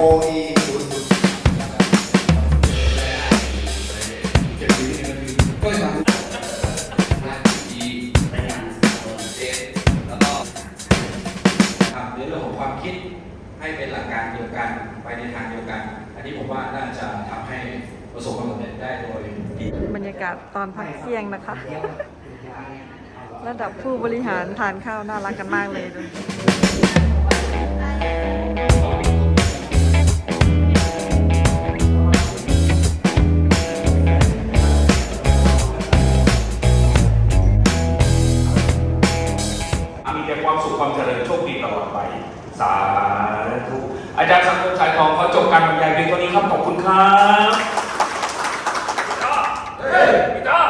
OE ศูนย์ศูนย์ก็จะ ทำในเรื่องของความคิดให้เป็นหลักการเดียวกันไปในทางเดียวกัน อันนี้ผมว่าน่าจะทำให้ประสบความสำเร็จได้โดยดี บรรยากาศตอนพักเที่ยงนะคะ ระดับผู้บริหารทานข้าวน่ารักกันมากเลย มีแต่ความสุขความเจริญโชคดีตลอดไป สาธุ อาจารย์สังคมชายทองขอจบการบรรยายเพียงเท่านี้ครับ ขอบคุณครับพี่ต้าพี่ต้า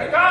พี่ต้า